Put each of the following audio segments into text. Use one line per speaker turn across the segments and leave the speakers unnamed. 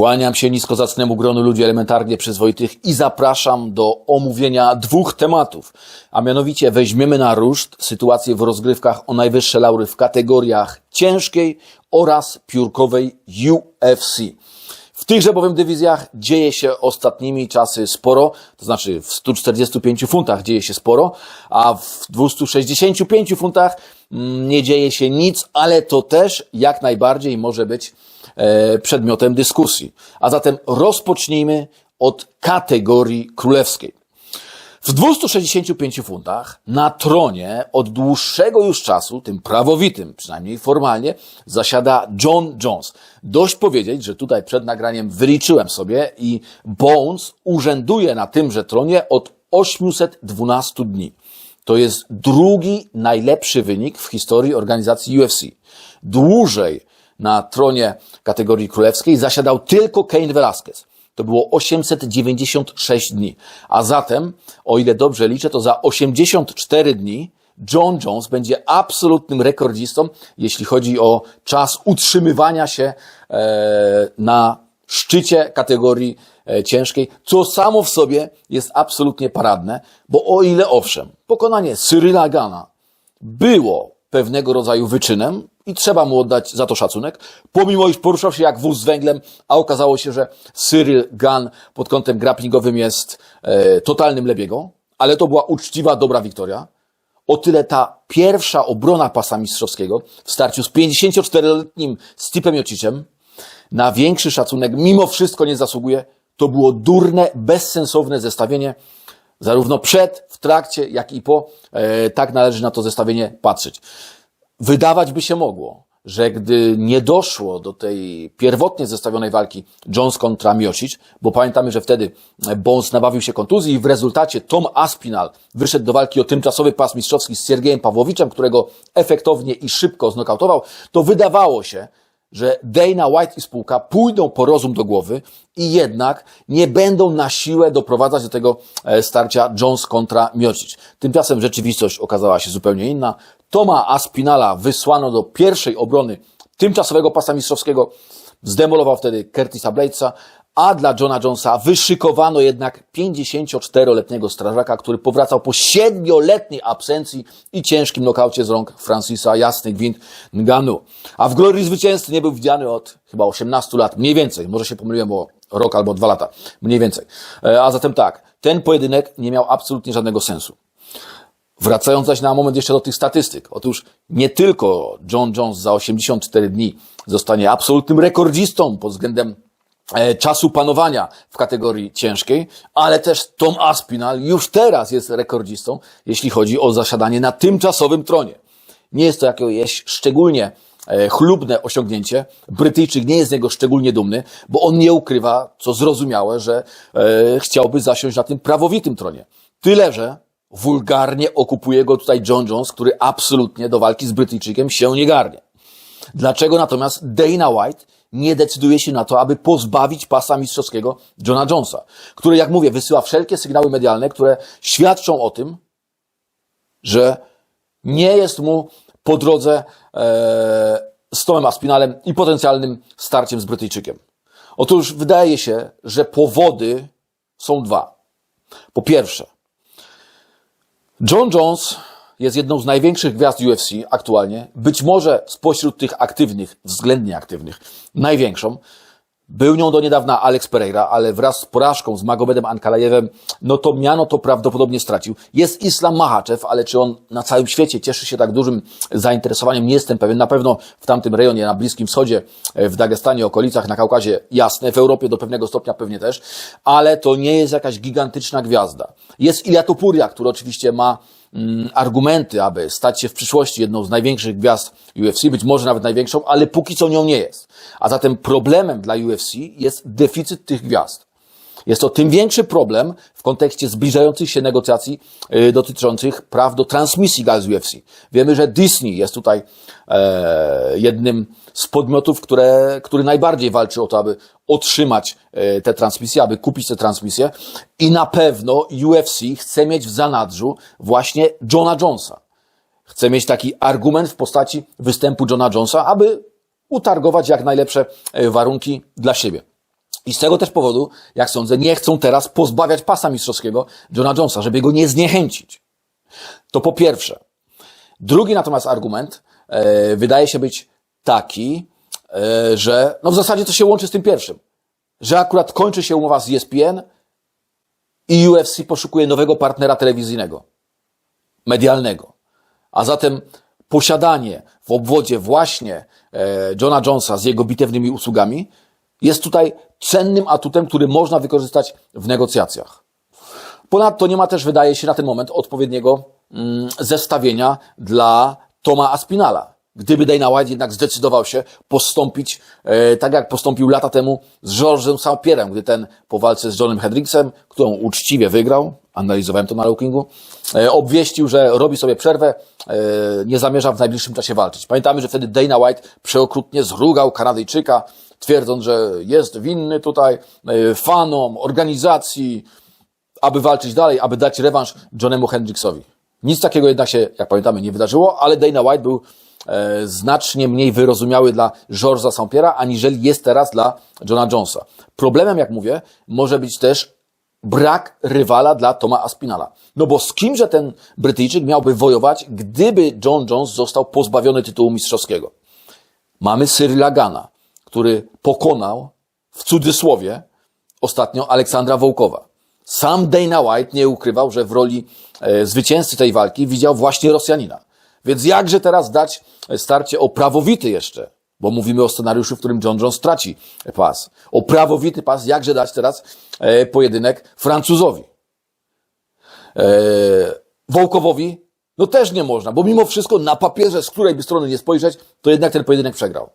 Kłaniam się nisko zacnemu gronu ludzi elementarnie przyzwoitych i zapraszam do omówienia dwóch tematów. A mianowicie weźmiemy na ruszt sytuację w rozgrywkach o najwyższe laury w kategoriach ciężkiej oraz piórkowej UFC. W tychże bowiem dywizjach dzieje się ostatnimi czasy sporo, to znaczy w 145 funtach dzieje się sporo, a w 265 funtach mm, nie dzieje się nic, ale to też jak najbardziej może być przedmiotem dyskusji. A zatem rozpocznijmy od kategorii królewskiej. W 265 funtach na tronie od dłuższego już czasu, tym prawowitym, przynajmniej formalnie, zasiada John Jones. Dość powiedzieć, że tutaj przed nagraniem wyliczyłem sobie i Bones urzęduje na tymże tronie od 812 dni. To jest drugi najlepszy wynik w historii organizacji UFC. Dłużej na tronie kategorii królewskiej zasiadał tylko Kane Velasquez. To było 896 dni. A zatem, o ile dobrze liczę, to za 84 dni John Jones będzie absolutnym rekordzistą, jeśli chodzi o czas utrzymywania się e, na szczycie kategorii e, ciężkiej, co samo w sobie jest absolutnie paradne, bo o ile owszem, pokonanie Cyryla Gana było pewnego rodzaju wyczynem i trzeba mu oddać za to szacunek, pomimo iż poruszał się jak wóz z węglem, a okazało się, że Cyril Gunn pod kątem grapplingowym jest e, totalnym lebiego, ale to była uczciwa, dobra wiktoria. O tyle ta pierwsza obrona pasa mistrzowskiego w starciu z 54-letnim Stipem Jocicem na większy szacunek mimo wszystko nie zasługuje. To było durne, bezsensowne zestawienie, zarówno przed, w trakcie, jak i po. E, tak należy na to zestawienie patrzeć. Wydawać by się mogło, że gdy nie doszło do tej pierwotnie zestawionej walki Jones kontra Miocic, bo pamiętamy, że wtedy Bones nabawił się kontuzji i w rezultacie Tom Aspinal wyszedł do walki o tymczasowy pas mistrzowski z Siergiejem Pawłowiczem, którego efektownie i szybko znokautował, to wydawało się, że Dana White i spółka pójdą po rozum do głowy i jednak nie będą na siłę doprowadzać do tego e, starcia Jones kontra Miocic. Tymczasem rzeczywistość okazała się zupełnie inna. Toma Aspinala wysłano do pierwszej obrony tymczasowego pasa mistrzowskiego. Zdemolował wtedy Curtisa Bladesa, a dla Johna Jonesa wyszykowano jednak 54-letniego strażaka, który powracał po 7-letniej absencji i ciężkim nokaucie z rąk Francisa Jasny Gwint Nganu. A w glorii zwycięzcy nie był widziany od chyba 18 lat, mniej więcej, może się pomyliłem o rok albo dwa lata, mniej więcej. E, A zatem tak, ten pojedynek nie miał absolutnie żadnego sensu. Wracając zaś na moment jeszcze do tych statystyk. Otóż nie tylko John Jones za 84 dni zostanie absolutnym rekordzistą pod względem czasu panowania w kategorii ciężkiej, ale też Tom Aspinall już teraz jest rekordzistą, jeśli chodzi o zasiadanie na tymczasowym tronie. Nie jest to jakieś szczególnie e, chlubne osiągnięcie. Brytyjczyk nie jest z niego szczególnie dumny, bo on nie ukrywa, co zrozumiałe, że e, chciałby zasiąść na tym prawowitym tronie. Tyle, że wulgarnie okupuje go tutaj John Jones, który absolutnie do walki z Brytyjczykiem się nie garnie. Dlaczego natomiast Dana White nie decyduje się na to, aby pozbawić pasa mistrzowskiego Johna Jonesa, który, jak mówię, wysyła wszelkie sygnały medialne, które świadczą o tym, że nie jest mu po drodze e, z Tomem Aspinalem i potencjalnym starciem z Brytyjczykiem. Otóż wydaje się, że powody są dwa. Po pierwsze, John Jones jest jedną z największych gwiazd UFC aktualnie, być może spośród tych aktywnych, względnie aktywnych, największą. Był nią do niedawna Alex Pereira, ale wraz z porażką z Magomedem Ankalajewem, no to miano to prawdopodobnie stracił. Jest Islam Mahachev, ale czy on na całym świecie cieszy się tak dużym zainteresowaniem, nie jestem pewien. Na pewno w tamtym rejonie, na Bliskim Wschodzie, w Dagestanie, okolicach, na Kaukazie, jasne, w Europie do pewnego stopnia pewnie też, ale to nie jest jakaś gigantyczna gwiazda. Jest Ilia Topuria, który oczywiście ma argumenty, aby stać się w przyszłości jedną z największych gwiazd UFC, być może nawet największą, ale póki co nią nie jest. A zatem problemem dla UFC jest deficyt tych gwiazd. Jest to tym większy problem w kontekście zbliżających się negocjacji y, dotyczących praw do transmisji gal UFC. Wiemy, że Disney jest tutaj e, jednym z podmiotów, które, który najbardziej walczy o to, aby otrzymać e, te transmisje, aby kupić te transmisje i na pewno UFC chce mieć w zanadrzu właśnie Johna Jonesa. Chce mieć taki argument w postaci występu Johna Jonesa, aby utargować jak najlepsze e, warunki dla siebie. I z tego też powodu, jak sądzę, nie chcą teraz pozbawiać pasa mistrzowskiego Johna Jonesa, żeby go nie zniechęcić. To po pierwsze. Drugi natomiast argument e, wydaje się być taki, e, że no w zasadzie to się łączy z tym pierwszym, że akurat kończy się umowa z ESPN i UFC poszukuje nowego partnera telewizyjnego, medialnego. A zatem posiadanie w obwodzie właśnie e, Johna Jonesa z jego bitewnymi usługami jest tutaj cennym atutem, który można wykorzystać w negocjacjach. Ponadto nie ma też, wydaje się, na ten moment odpowiedniego mm, zestawienia dla Toma Aspinala. Gdyby Dana White jednak zdecydował się postąpić e, tak, jak postąpił lata temu z George'em St. gdy ten po walce z Johnem Hendricksem, którą uczciwie wygrał, analizowałem to na Lookingu, e, obwieścił, że robi sobie przerwę, e, nie zamierza w najbliższym czasie walczyć. Pamiętamy, że wtedy Dana White przeokrutnie zrugał Kanadyjczyka, twierdząc, że jest winny tutaj e, fanom, organizacji, aby walczyć dalej, aby dać rewanż Johnemu Hendricksowi. Nic takiego jednak się, jak pamiętamy, nie wydarzyło, ale Dana White był e, znacznie mniej wyrozumiały dla George'a St. Pierre'a, aniżeli jest teraz dla Johna Jonesa. Problemem, jak mówię, może być też brak rywala dla Toma Aspinala. No bo z kimże ten Brytyjczyk miałby wojować, gdyby John Jones został pozbawiony tytułu mistrzowskiego? Mamy Cyrila Gana, który pokonał, w cudzysłowie, ostatnio Aleksandra Wołkowa. Sam Dana White nie ukrywał, że w roli e, zwycięzcy tej walki widział właśnie Rosjanina. Więc jakże teraz dać starcie o prawowity jeszcze, bo mówimy o scenariuszu, w którym John Jones traci pas. O prawowity pas, jakże dać teraz e, pojedynek Francuzowi. E, Wołkowowi, no też nie można, bo mimo wszystko na papierze, z której by strony nie spojrzeć, to jednak ten pojedynek przegrał.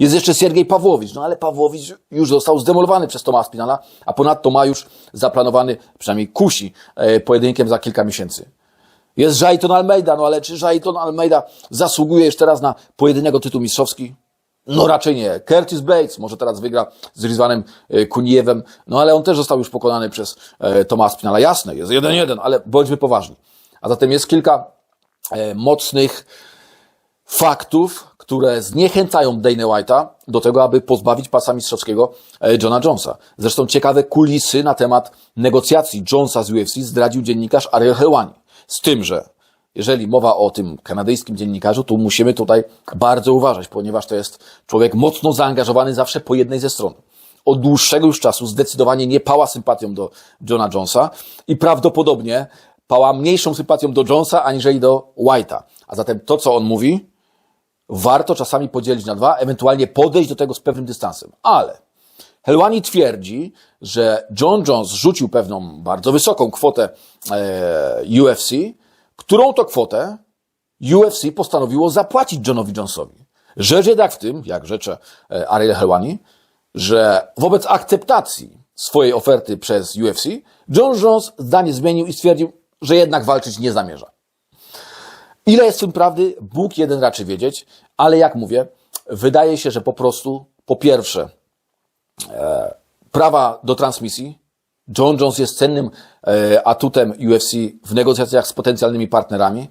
Jest jeszcze Siergiej Pawłowicz, no ale Pawłowicz już został zdemolowany przez Toma Spinala, a ponadto ma już zaplanowany, przynajmniej kusi, e, pojedynkiem za kilka miesięcy. Jest Jaiton Almeida, no ale czy Jaiton Almeida zasługuje jeszcze raz na pojedynek o tytuł mistrzowski? No raczej nie. Curtis Bates może teraz wygra z Rizwanem e, Kuniewem, no ale on też został już pokonany przez e, Toma Spinala. Jasne, jest jeden jeden, ale bądźmy poważni. A zatem jest kilka mocnych faktów, które zniechęcają Dana White'a do tego, aby pozbawić pasa mistrzowskiego e, Johna Jonesa. Zresztą ciekawe kulisy na temat negocjacji Jonesa z UFC zdradził dziennikarz Ariel Helwani. Z tym, że jeżeli mowa o tym kanadyjskim dziennikarzu, to musimy tutaj bardzo uważać, ponieważ to jest człowiek mocno zaangażowany zawsze po jednej ze stron. Od dłuższego już czasu zdecydowanie nie pała sympatią do Johna Jonesa i prawdopodobnie pała mniejszą sympatią do Jonesa aniżeli do White'a. A zatem to, co on mówi, warto czasami podzielić na dwa, ewentualnie podejść do tego z pewnym dystansem. Ale Helwani twierdzi, że John Jones rzucił pewną bardzo wysoką kwotę e, UFC, którą to kwotę UFC postanowiło zapłacić Johnowi Jonesowi. Rzecz jednak w tym, jak rzecze e, Ariel Helwani, że wobec akceptacji swojej oferty przez UFC, John Jones zdanie zmienił i stwierdził, że jednak walczyć nie zamierza. Ile jest w tym prawdy, Bóg jeden raczy wiedzieć, ale jak mówię, wydaje się, że po prostu, po pierwsze, e, prawa do transmisji. John Jones jest cennym e, atutem UFC w negocjacjach z potencjalnymi partnerami.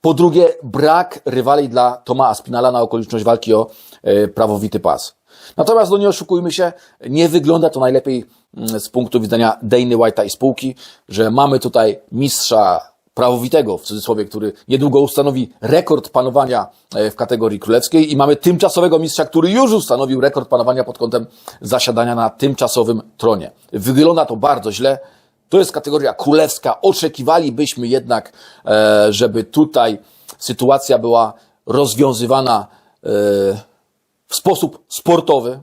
Po drugie, brak rywali dla Toma Aspinala na okoliczność walki o e, prawowity pas. Natomiast, no nie oszukujmy się, nie wygląda to najlepiej mm, z punktu widzenia Dany White'a i spółki, że mamy tutaj mistrza prawowitego, w cudzysłowie, który niedługo ustanowi rekord panowania e, w kategorii królewskiej i mamy tymczasowego mistrza, który już ustanowił rekord panowania pod kątem zasiadania na tymczasowym tronie. Wygląda to bardzo źle. To jest kategoria królewska. Oczekiwalibyśmy jednak, e, żeby tutaj sytuacja była rozwiązywana e, w sposób sportowy,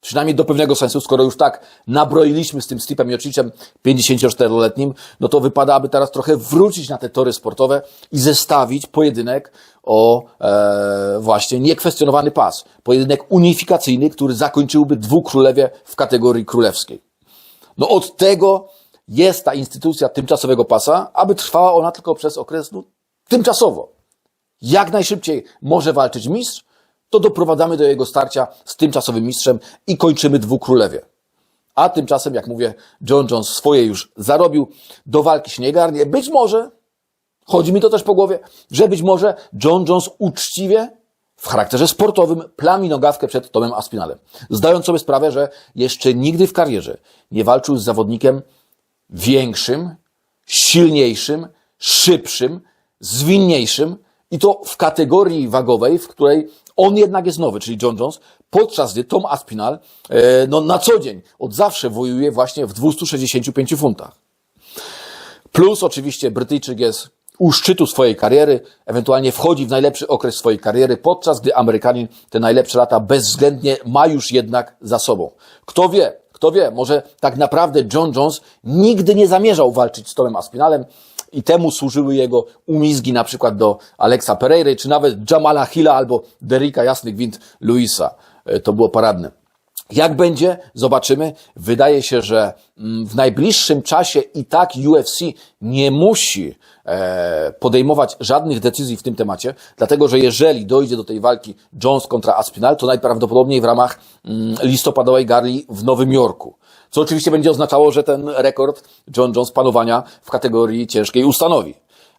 Przynajmniej do pewnego sensu, skoro już tak nabroiliśmy z tym Stipem Jocicem 54-letnim, no to wypada, aby teraz trochę wrócić na te tory sportowe i zestawić pojedynek o e, właśnie niekwestionowany pas. Pojedynek unifikacyjny, który zakończyłby dwóch królewie w kategorii królewskiej. No od tego jest ta instytucja tymczasowego pasa, aby trwała ona tylko przez okres no, tymczasowo. Jak najszybciej może walczyć mistrz, to doprowadzamy do jego starcia z tymczasowym mistrzem i kończymy dwukrólewie. A tymczasem, jak mówię, John Jones swoje już zarobił, do walki się nie garnie. Być może, chodzi mi to też po głowie, że być może John Jones uczciwie w charakterze sportowym plami nogawkę przed Tomem Aspinalem. Zdając sobie sprawę, że jeszcze nigdy w karierze nie walczył z zawodnikiem większym, silniejszym, szybszym, zwinniejszym i to w kategorii wagowej, w której on jednak jest nowy, czyli John Jones, podczas gdy Tom Aspinal e, no, na co dzień, od zawsze wojuje właśnie w 265 funtach. Plus oczywiście Brytyjczyk jest u szczytu swojej kariery, ewentualnie wchodzi w najlepszy okres swojej kariery, podczas gdy Amerykanin te najlepsze lata bezwzględnie ma już jednak za sobą. Kto wie, kto wie, może tak naprawdę John Jones nigdy nie zamierzał walczyć z Tomem Aspinalem i temu służyły jego umizgi na przykład do Alexa Pereira, czy nawet Jamala Hilla albo Derricka Jasnych Wind Luisa. E, To było paradne. Jak będzie, zobaczymy. Wydaje się, że mm, w najbliższym czasie i tak UFC nie musi e, podejmować żadnych decyzji w tym temacie, dlatego że jeżeli dojdzie do tej walki Jones kontra Aspinal, to najprawdopodobniej w ramach mm, listopadowej gali w Nowym Jorku. Co oczywiście będzie oznaczało, że ten rekord John Jones panowania w kategorii ciężkiej ustanowi.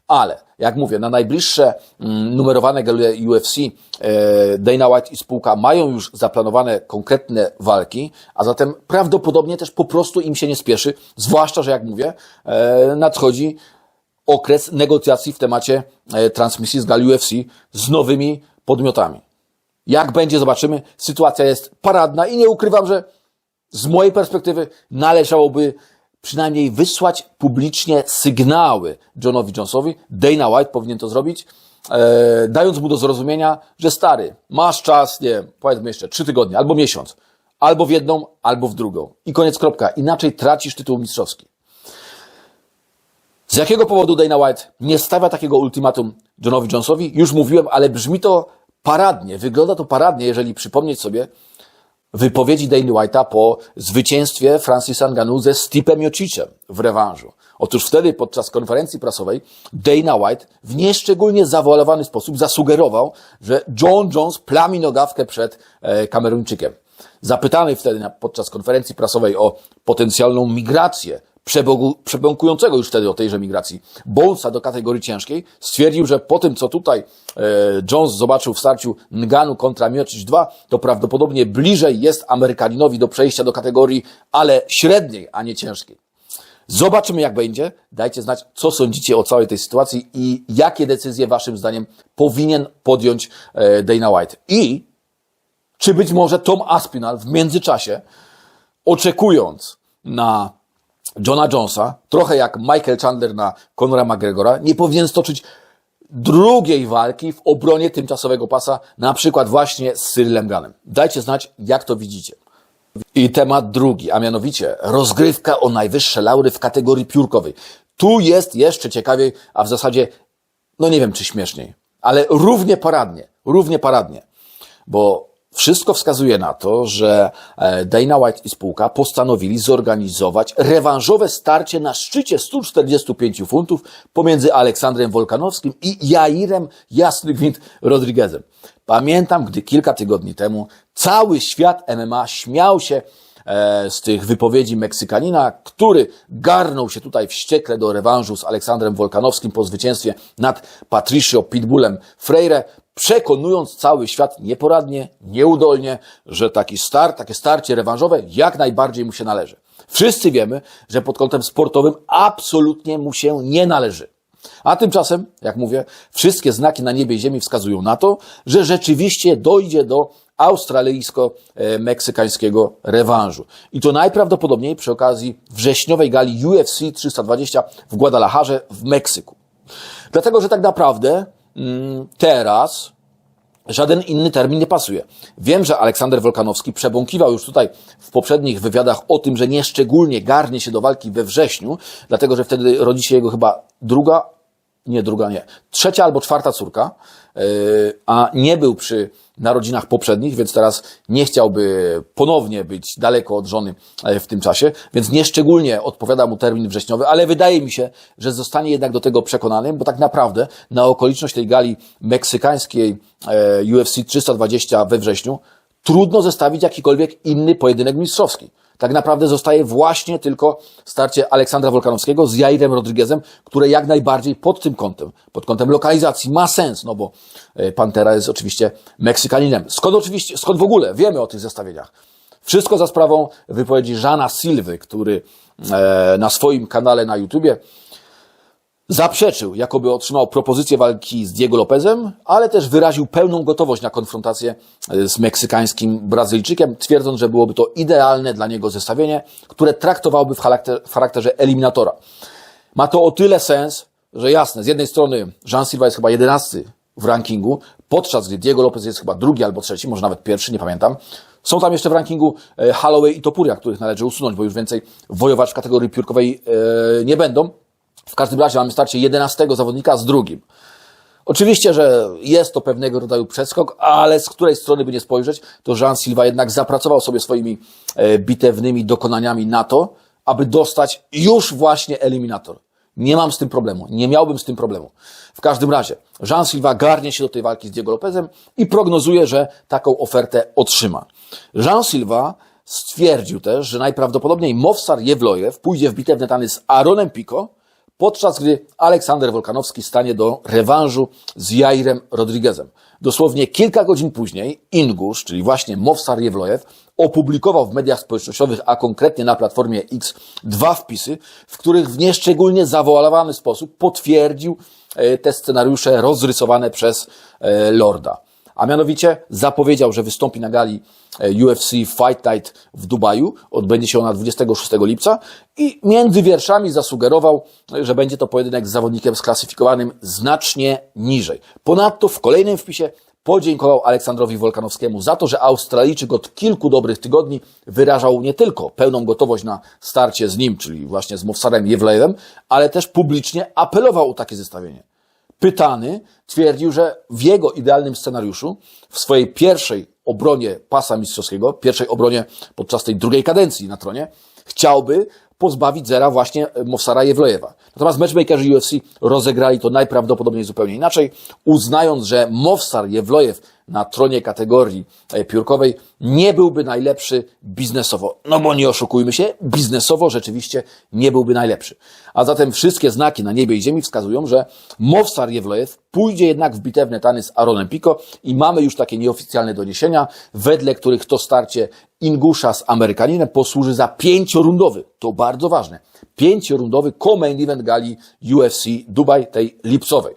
Ale, jak mówię, na najbliższe mm, numerowane gale UFC e, Dana White i spółka mają już zaplanowane konkretne walki, a zatem prawdopodobnie też po prostu im się nie spieszy, zwłaszcza, że jak mówię, e, nadchodzi okres negocjacji w temacie e, transmisji z gal UFC z nowymi podmiotami. Jak będzie, zobaczymy. Sytuacja jest paradna i nie ukrywam, że z mojej perspektywy należałoby przynajmniej wysłać publicznie sygnały Johnowi Jonesowi. Dana White powinien to zrobić, e, dając mu do zrozumienia, że stary, masz czas, nie powiedzmy jeszcze trzy tygodnie albo miesiąc, albo w jedną, albo w drugą. I koniec kropka. Inaczej tracisz tytuł mistrzowski. Z jakiego powodu Dana White nie stawia takiego ultimatum Johnowi Jonesowi? Już mówiłem, ale brzmi to paradnie. Wygląda to paradnie, jeżeli przypomnieć sobie wypowiedzi Dana White'a po zwycięstwie Francisa Ngannou ze Stipem Miocicem w rewanżu. Otóż wtedy podczas konferencji prasowej Dana White w nieszczególnie zawalowany sposób zasugerował, że John Jones plami nogawkę przed e, Kameruńczykiem. Zapytany wtedy podczas konferencji prasowej o potencjalną migrację przebogu- przebąkującego już wtedy o tejże migracji Bonesa do kategorii ciężkiej, stwierdził, że po tym, co tutaj e, Jones zobaczył w starciu Nganu kontra Miocic 2, to prawdopodobnie bliżej jest Amerykaninowi do przejścia do kategorii, ale średniej, a nie ciężkiej. Zobaczymy, jak będzie. Dajcie znać, co sądzicie o całej tej sytuacji i jakie decyzje, waszym zdaniem, powinien podjąć e, Dana White. I czy być może Tom Aspinall w międzyczasie, oczekując na Johna Jonesa, trochę jak Michael Chandler na Conora McGregora, nie powinien stoczyć drugiej walki w obronie tymczasowego pasa, na przykład właśnie z Cyrillem Ganem. Dajcie znać, jak to widzicie. I temat drugi, a mianowicie rozgrywka o najwyższe laury w kategorii piórkowej. Tu jest jeszcze ciekawiej, a w zasadzie, no nie wiem czy śmieszniej, ale równie paradnie, równie paradnie, bo wszystko wskazuje na to, że e, Dana White i spółka postanowili zorganizować rewanżowe starcie na szczycie 145 funtów pomiędzy Aleksandrem Wolkanowskim i Jairem Jasny Gwint Rodriguezem. Pamiętam, gdy kilka tygodni temu cały świat MMA śmiał się e, z tych wypowiedzi Meksykanina, który garnął się tutaj wściekle do rewanżu z Aleksandrem Wolkanowskim po zwycięstwie nad Patricio Pitbullem Freire, przekonując cały świat nieporadnie, nieudolnie, że taki start, takie starcie rewanżowe jak najbardziej mu się należy. Wszyscy wiemy, że pod kątem sportowym absolutnie mu się nie należy. A tymczasem, jak mówię, wszystkie znaki na niebie i ziemi wskazują na to, że rzeczywiście dojdzie do australijsko-meksykańskiego rewanżu. I to najprawdopodobniej przy okazji wrześniowej gali UFC 320 w Guadalajarze w Meksyku. Dlatego, że tak naprawdę teraz żaden inny termin nie pasuje. Wiem, że Aleksander Wolkanowski przebąkiwał już tutaj w poprzednich wywiadach o tym, że nieszczególnie garnie się do walki we wrześniu, dlatego że wtedy rodzi się jego chyba druga, nie druga, nie, trzecia albo czwarta córka, yy, a nie był przy narodzinach poprzednich, więc teraz nie chciałby ponownie być daleko od żony e, w tym czasie, więc nieszczególnie odpowiada mu termin wrześniowy, ale wydaje mi się, że zostanie jednak do tego przekonanym, bo tak naprawdę na okoliczność tej gali meksykańskiej e, UFC 320 we wrześniu trudno zestawić jakikolwiek inny pojedynek mistrzowski. Tak naprawdę zostaje właśnie tylko starcie Aleksandra Wolkanowskiego z Jairem Rodriguezem, które jak najbardziej pod tym kątem, pod kątem lokalizacji ma sens, no bo e, Pantera jest oczywiście Meksykaninem. Skąd oczywiście, skąd w ogóle wiemy o tych zestawieniach? Wszystko za sprawą wypowiedzi Żana Silwy, który e, na swoim kanale na YouTubie zaprzeczył, jakoby otrzymał propozycję walki z Diego Lopezem, ale też wyraził pełną gotowość na konfrontację e, z meksykańskim Brazylijczykiem, twierdząc, że byłoby to idealne dla niego zestawienie, które traktowałoby w w charakterze eliminatora. Ma to o tyle sens, że jasne, z jednej strony Jean Silva jest chyba jedenasty w rankingu, podczas gdy Diego Lopez jest chyba drugi albo trzeci, może nawet pierwszy, nie pamiętam. Są tam jeszcze w rankingu e, Holloway i Topuria, których należy usunąć, bo już więcej wojować w kategorii piórkowej e, nie będą. W każdym razie mamy starcie 11 zawodnika z drugim. Oczywiście, że jest to pewnego rodzaju przeskok, ale z której strony by nie spojrzeć, to Jean Silva jednak zapracował sobie swoimi e, bitewnymi dokonaniami na to, aby dostać już właśnie eliminator. Nie mam z tym problemu, nie miałbym z tym problemu. W każdym razie, Jean Silva garnie się do tej walki z Diego Lopezem i prognozuje, że taką ofertę otrzyma. Jean Silva stwierdził też, że najprawdopodobniej Mowsar Jewlojew pójdzie w bitewne tany z Aaronem Pico, podczas gdy Aleksander Wolkanowski stanie do rewanżu z Jairem Rodriguezem. Dosłownie kilka godzin później Ingusz, czyli właśnie Mowsar Jewlojew, opublikował w mediach społecznościowych, a konkretnie na platformie X, dwa wpisy, w których w nieszczególnie zawoalowany sposób potwierdził e, te scenariusze rozrysowane przez e, Lorda. A mianowicie zapowiedział, że wystąpi na gali e, UFC Fight Night w Dubaju. Odbędzie się ona 26 lipca i między wierszami zasugerował, że będzie to pojedynek z zawodnikiem sklasyfikowanym znacznie niżej. Ponadto w kolejnym wpisie podziękował Aleksandrowi Wolkanowskiemu za to, że Australijczyk od kilku dobrych tygodni wyrażał nie tylko pełną gotowość na starcie z nim, czyli właśnie z Mowsarem Jewlejewem, ale też publicznie apelował o takie zestawienie pytany, twierdził, że w jego idealnym scenariuszu, w swojej pierwszej obronie pasa mistrzowskiego, pierwszej obronie podczas tej drugiej kadencji na tronie, chciałby pozbawić zera właśnie Mowsara Jewlojewa. Natomiast matchmakerzy UFC rozegrali to najprawdopodobniej zupełnie inaczej, uznając, że Mowsar Jewlojew na tronie kategorii e, piórkowej nie byłby najlepszy biznesowo. No bo nie oszukujmy się, biznesowo rzeczywiście nie byłby najlepszy. A zatem wszystkie znaki na niebie i ziemi wskazują, że Mowsar Jewlojew pójdzie jednak w bitewne tany z Aaronem Pico i mamy już takie nieoficjalne doniesienia, wedle których to starcie Ingusza z Amerykaninem posłuży za pięciorundowy, to bardzo ważne, pięciorundowy co-main event gali UFC Dubaj, tej lipcowej.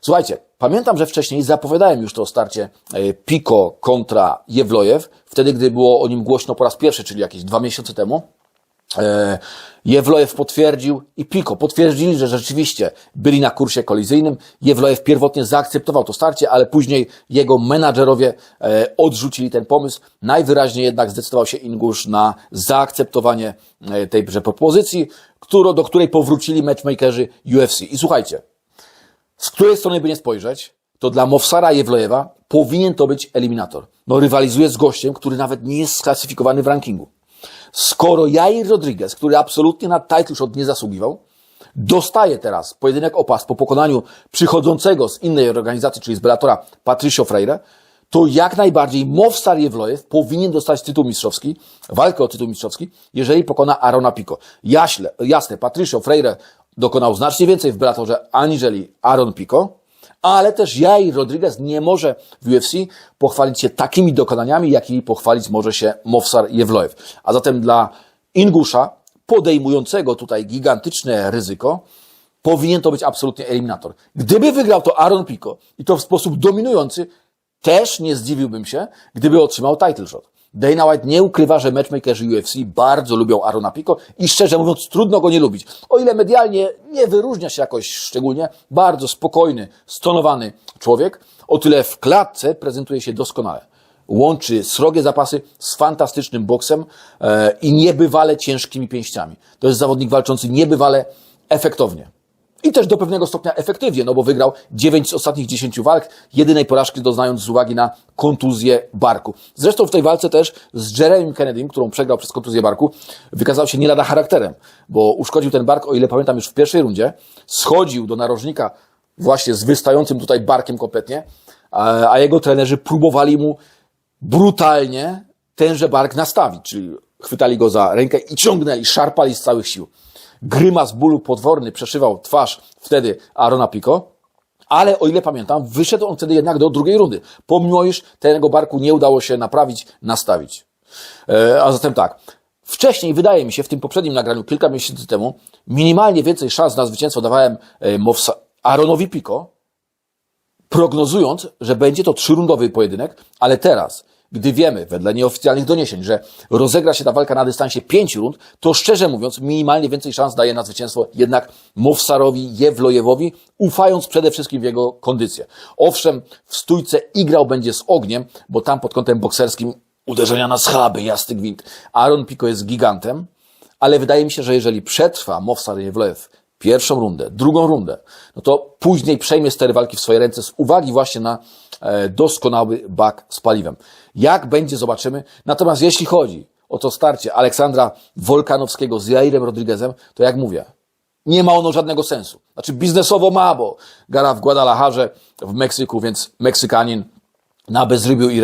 Słuchajcie, pamiętam, że wcześniej zapowiadałem już to starcie e, Pico kontra Jewlojew, wtedy gdy było o nim głośno po raz pierwszy, czyli jakieś dwa miesiące temu. E, Jewlojew potwierdził i Piko potwierdzili, że rzeczywiście byli na kursie kolizyjnym. Jewlojew pierwotnie zaakceptował to starcie, ale później jego menadżerowie e, odrzucili ten pomysł. Najwyraźniej jednak zdecydował się Ingusz na zaakceptowanie tejże propozycji, do której powrócili matchmakerzy UFC. I słuchajcie, z której strony by nie spojrzeć, to dla Mowsara Jewlojewa powinien to być eliminator. No rywalizuje z gościem, który nawet nie jest sklasyfikowany w rankingu. Skoro Jair Rodriguez, który absolutnie na title shot nie zasługiwał, dostaje teraz pojedynek o pas po pokonaniu przychodzącego z innej organizacji, czyli z Bellatora Patricio Freire, to jak najbardziej Mowsar Jewlojew powinien dostać tytuł mistrzowski, walkę o tytuł mistrzowski, jeżeli pokona Arona Pico. Jaśle, jasne, Patricio Freire dokonał znacznie więcej w Bellatorze aniżeli Aaron Pico, ale też Jair Rodriguez nie może w UFC pochwalić się takimi dokonaniami, jakimi pochwalić może się Mowsar Jewlojew. A zatem dla Ingusza, podejmującego tutaj gigantyczne ryzyko, powinien to być absolutnie eliminator. Gdyby wygrał to Aaron Pico i to w sposób dominujący, też nie zdziwiłbym się, gdyby otrzymał title shot. Dana White nie ukrywa, że matchmakerzy UFC bardzo lubią Arona Pico i szczerze mówiąc trudno go nie lubić. O ile medialnie nie wyróżnia się jakoś szczególnie, bardzo spokojny, stonowany człowiek, o tyle w klatce prezentuje się doskonale. Łączy srogie zapasy z fantastycznym boksem e, i niebywale ciężkimi pięściami. To jest zawodnik walczący niebywale efektownie. I też do pewnego stopnia efektywnie, no bo wygrał 9 z ostatnich 10 walk, jedynej porażki doznając z uwagi na kontuzję barku. Zresztą w tej walce też z Jeremy Kennedym, którą przegrał przez kontuzję barku, wykazał się nie lada charakterem, bo uszkodził ten bark, o ile pamiętam już w pierwszej rundzie, schodził do narożnika właśnie z wystającym tutaj barkiem kompletnie, a jego trenerzy próbowali mu brutalnie tenże bark nastawić, czyli chwytali go za rękę i ciągnęli, szarpali z całych sił. Grymas bólu potworny przeszywał twarz wtedy Arona Pico, ale o ile pamiętam, wyszedł on wtedy jednak do drugiej rundy, pomimo iż tego barku nie udało się naprawić, nastawić. E, a zatem tak, wcześniej, wydaje mi się, w tym poprzednim nagraniu, kilka miesięcy temu, minimalnie więcej szans na zwycięstwo dawałem e, Mowsa, Aaronowi Pico, prognozując, że będzie to trzyrundowy pojedynek, ale teraz, gdy wiemy, wedle nieoficjalnych doniesień, że rozegra się ta walka na dystansie pięciu rund, to szczerze mówiąc, minimalnie więcej szans daje na zwycięstwo jednak Mowsarowi Jewlojewowi, ufając przede wszystkim w jego kondycję. Owszem, w stójce igrał będzie z ogniem, bo tam pod kątem bokserskim uderzenia na schaby, jasny gwint. Aaron Pico jest gigantem, ale wydaje mi się, że jeżeli przetrwa Mowsar Jewlojew pierwszą rundę, drugą rundę, no to później przejmie stery walki w swoje ręce z uwagi właśnie na e, doskonały bak z paliwem. Jak będzie, zobaczymy. Natomiast jeśli chodzi o to starcie Aleksandra Wolkanowskiego z Jairem Rodriguezem, to jak mówię, nie ma ono żadnego sensu. Znaczy biznesowo ma, bo gara w Guadalajarze w Meksyku, więc Meksykanin na bezrybiu i,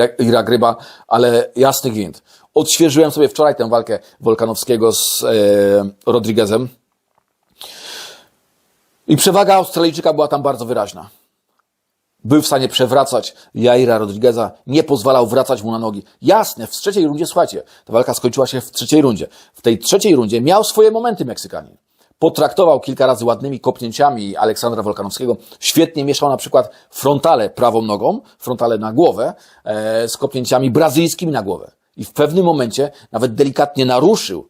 ale jasny gwint. Odświeżyłem sobie wczoraj tę walkę Wolkanowskiego z e, Rodriguezem. I przewaga Australijczyka była tam bardzo wyraźna. Był w stanie przewracać Jaira Rodrigueza, nie pozwalał wracać mu na nogi. Jasne, w trzeciej rundzie, słuchajcie, ta walka skończyła się w trzeciej rundzie. W tej trzeciej rundzie miał swoje momenty Meksykanin. Potraktował kilka razy ładnymi kopnięciami Aleksandra Wolkanowskiego. Świetnie mieszał na przykład frontale prawą nogą, frontale na głowę, e, z kopnięciami brazylijskimi na głowę. I w pewnym momencie nawet delikatnie naruszył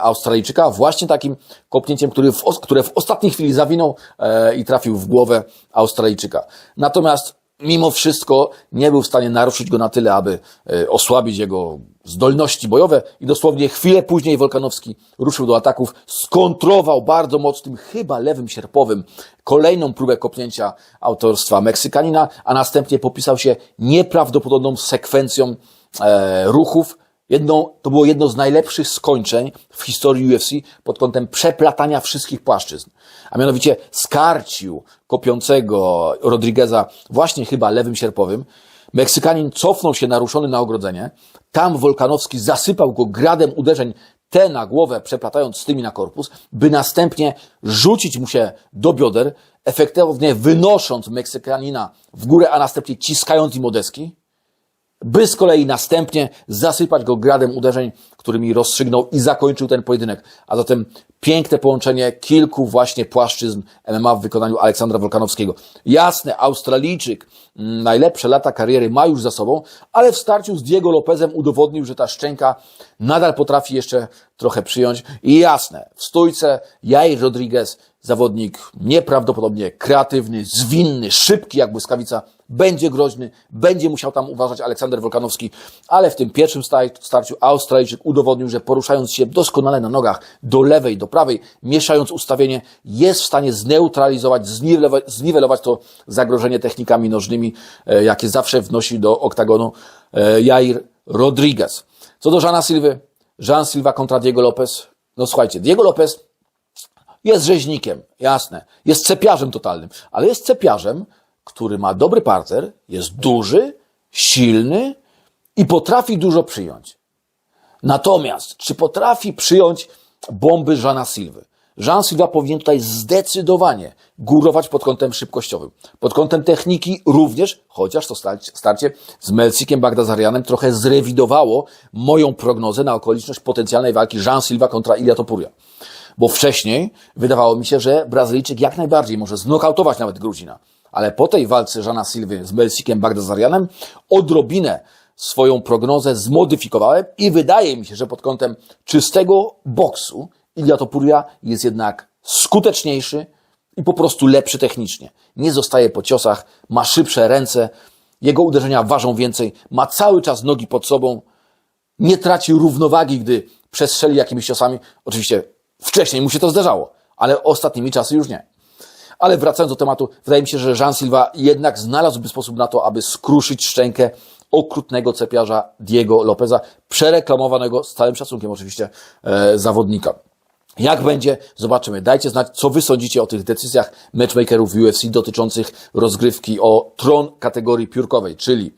Australijczyka właśnie takim kopnięciem, który w, które w ostatniej chwili zawinął e, i trafił w głowę Australijczyka. Natomiast mimo wszystko nie był w stanie naruszyć go na tyle, aby e, osłabić jego zdolności bojowe i dosłownie chwilę później Wolkanowski ruszył do ataków, skontrował bardzo mocnym, chyba lewym sierpowym, kolejną próbę kopnięcia autorstwa Meksykanina, a następnie popisał się nieprawdopodobną sekwencją e, ruchów, Jedno, to było jedno z najlepszych skończeń w historii UFC pod kątem przeplatania wszystkich płaszczyzn. A mianowicie skarcił kopiącego Rodrigueza właśnie chyba lewym sierpowym. Meksykanin cofnął się naruszony na ogrodzenie. Tam Wolkanowski zasypał go gradem uderzeń te na głowę, przeplatając z tymi na korpus, by następnie rzucić mu się do bioder, efektownie wynosząc Meksykanina w górę, a następnie ciskając im odeski by z kolei następnie zasypać go gradem uderzeń, którymi rozstrzygnął i zakończył ten pojedynek. A zatem piękne połączenie kilku właśnie płaszczyzn MMA w wykonaniu Aleksandra Wolkanowskiego. Jasne, Australijczyk mm, najlepsze lata kariery ma już za sobą, ale w starciu z Diego Lopezem udowodnił, że ta szczęka nadal potrafi jeszcze trochę przyjąć. I jasne, w stójce Jair Rodriguez, zawodnik nieprawdopodobnie kreatywny, zwinny, szybki jak błyskawica, będzie groźny, będzie musiał tam uważać Aleksander Wolkanowski, ale w tym pierwszym starciu Australijczyk udowodnił, że poruszając się doskonale na nogach do lewej, do prawej, mieszając ustawienie, jest w stanie zneutralizować, zniwelować, to zagrożenie technikami nożnymi, e, jakie zawsze wnosi do oktagonu e, Jair Rodriguez. Co do Żana Silwy, Jean Silva kontra Diego Lopez. No słuchajcie, Diego Lopez jest rzeźnikiem, jasne. Jest cepiarzem totalnym, ale jest cepiarzem, który ma dobry parter, jest duży, silny i potrafi dużo przyjąć. Natomiast, czy potrafi przyjąć bomby Żana Silwy? Jean Silva powinien tutaj zdecydowanie górować pod kątem szybkościowym. Pod kątem techniki również, chociaż to starcie z Melcikiem Bagdazarianem trochę zrewidowało moją prognozę na okoliczność potencjalnej walki Jean Silva kontra Ilia Topuria. Bo wcześniej wydawało mi się, że Brazylijczyk jak najbardziej może znokautować nawet Gruzina. Ale po tej walce Żana Silwy z Melcikiem Bagdazarianem odrobinę swoją prognozę zmodyfikowałem i wydaje mi się, że pod kątem czystego boksu Ilia Topuria jest jednak skuteczniejszy i po prostu lepszy technicznie. Nie zostaje po ciosach, ma szybsze ręce, jego uderzenia ważą więcej, ma cały czas nogi pod sobą, nie traci równowagi, gdy przestrzeli jakimiś ciosami. Oczywiście wcześniej mu się to zdarzało, ale ostatnimi czasy już nie. Ale wracając do tematu, wydaje mi się, że Jean Silva jednak znalazłby sposób na to, aby skruszyć szczękę okrutnego cepiarza Diego Lopeza, przereklamowanego z całym szacunkiem oczywiście e, zawodnika. Jak będzie, zobaczymy. Dajcie znać, co wy sądzicie o tych decyzjach matchmakerów UFC dotyczących rozgrywki o tron kategorii piórkowej, czyli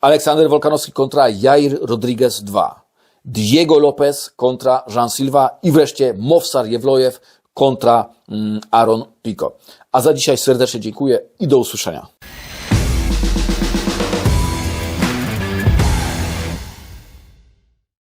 Aleksander Wolkanowski kontra Jair Rodriguez 2, Diego Lopez kontra Jean Silva i wreszcie Mowsar Jewlojew kontra mm, Aaron Pico. A za dzisiaj serdecznie dziękuję i do usłyszenia.